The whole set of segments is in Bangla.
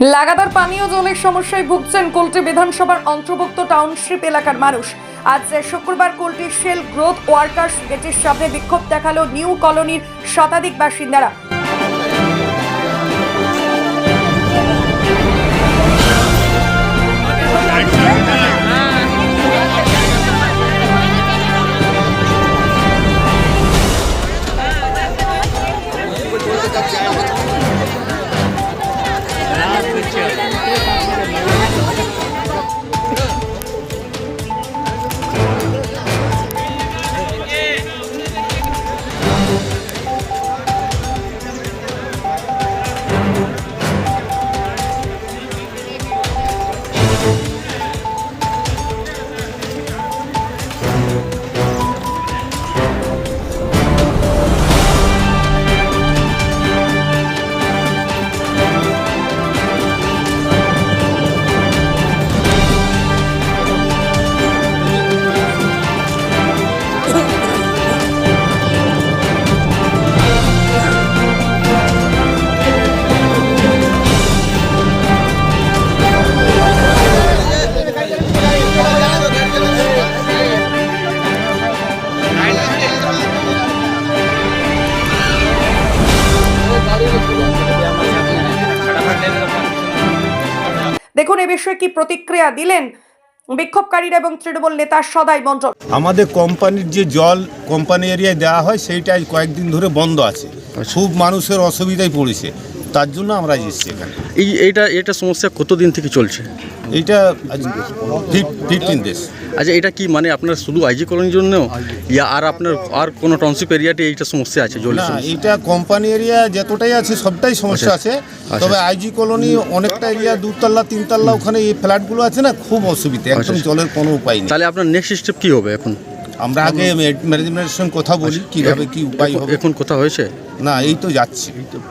লাগাতার পানীয় জলের সমস্যায় ভুগছেন কোল্টি বিধানসভার অন্তর্ভুক্ত টাউনশিপ এলাকার মানুষ। আজ শুক্রবার কোল্টি শেল গ্রোথ ওয়ার্কার্স গেটের সামনে বিক্ষোভ দেখাল নিউ কলোনির শতাধিক বাসিন্দারা। দেখুন এ বিষয়ে কি প্রতিক্রিয়া দিলেন বিক্ষোভকারীরা এবং তৃণমূল নেতা সদাই মণ্ডল? আমাদের কোম্পানির যে জল কোম্পানি এরিয়ায় দেওয়া হয় সেইটাই কয়েকদিন ধরে বন্ধ আছে। খুব মানুষের অসুবিধায় পড়েছে। তার জন্য আমরা এসেছি এখানে। এই এইটা এটা সমস্যা কতদিন থেকে চলছে? এইটা ফিফটিন দেশ। আচ্ছা এটা কি মানে আপনার শুধু আইজি কলোনির জন্য ইয়া আর আপনার আর কোনো টাউনশিপ এরিয়াতে এইটা সমস্যা আছে সমস্যা? এটা কোম্পানি এরিয়া যতটাই আছে সবটাই সমস্যা আছে। আচ্ছা। তবে আইজি কলোনি অনেকটা এরিয়া দুতলা তিনতলা ওখানে এই ফ্ল্যাটগুলো আছে না খুব অসুবিধা একদম আচ্ছা। জলের কোনো উপায় নেই। তাহলে আপনার নেক্সট স্টেপ কি হবে এখন? আমরা আগে ম্যানেজমেন্টের সঙ্গে কথা বলি কীভাবে কি উপায় হবে। এখন কথা হয়েছে? না এই তো যাচ্ছি।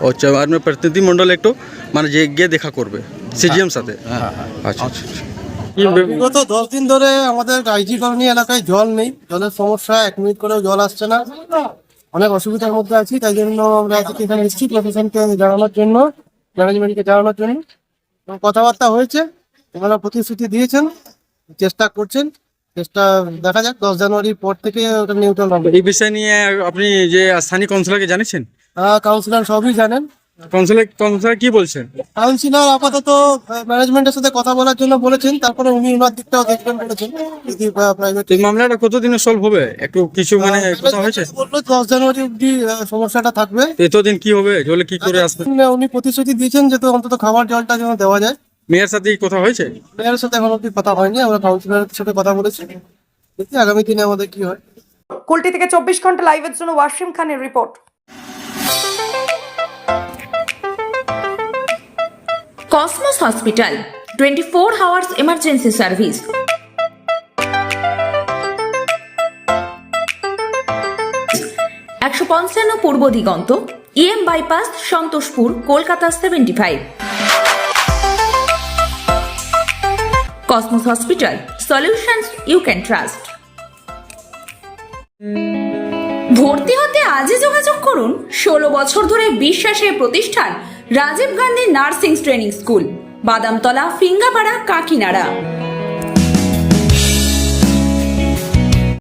আচ্ছা আর প্রতিনিধি মণ্ডল একটু মানে যে গিয়ে দেখা করবে। সিজিএম সাথে? আচ্ছা আচ্ছা আচ্ছা। বিগত দশ দিন ধরে আমাদের আইজি কলোনি এলাকায় জল নেই। জলের সমস্যা এক মিনিট করেও জল আসছে না। অনেক অসুবিধার মধ্যে আছি তাই জন্য আমরা আজকে এখানে এসেছি প্রশাসনকে জানানোর জন্য ম্যানেজমেন্টকে জানানোর জন্য। এবং কথাবার্তা হয়েছে ওনারা প্রতিশ্রুতি দিয়েছেন চেষ্টা করছেন চেষ্টা দেখা যাক দশ জানুয়ারির পর থেকে ওটা নিউট্রাল হবে। এই বিষয় নিয়ে আপনি যে স্থানীয় কাউন্সিলরকে জানিয়েছেন? কাউন্সিলর সবই জানেন। কাউন্সিলর কাউন্সিলর কি বলছেন? কাউন্সিলর আপাতত ম্যানেজমেন্টের সাথে কথা বলার জন্য বলেছেন তারপরে উনি ওনার দিকটাও দেখবেন বলেছেন যদি প্রাইভেট এই মামলাটা কতদিনে সলভ হবে? একটু কিছু মানে কথা হয়েছে? বলল দশ জানুয়ারি অব্দি সমস্যাটা থাকবে। এতদিন কি হবে? জলে কি করে আসবে? উনি প্রতিশ্রুতি দিয়েছেন যে তো অন্তত খাবার জলটা যেন দেওয়া যায়। মেয়ের সাথে কথা হয়েছে? মেয়ের সাথে এখন অব্দি কথা হয়নি আমরা কাউন্সিলরের সাথে কথা বলেছি। দেখি আগামী দিনে আমাদের কি হয়। কুলটি থেকে চব্বিশ ঘণ্টা লাইভের জন্য ওয়াসিম খানের report Cosmos hospital twenty four hours emergency service একশো পঞ্চান্ন Purba Diganta E M bypass Santoshpur, Kolkata seventy five Cosmos hospital solutions you can trust ভর্তি হতে আজই যোগাযোগ করুন, ষোলো বছর ধরে বিশ্বাসের প্রতিষ্ঠান Rajiv Gandhi nursing training school Badamtala Phingapara Kakinara.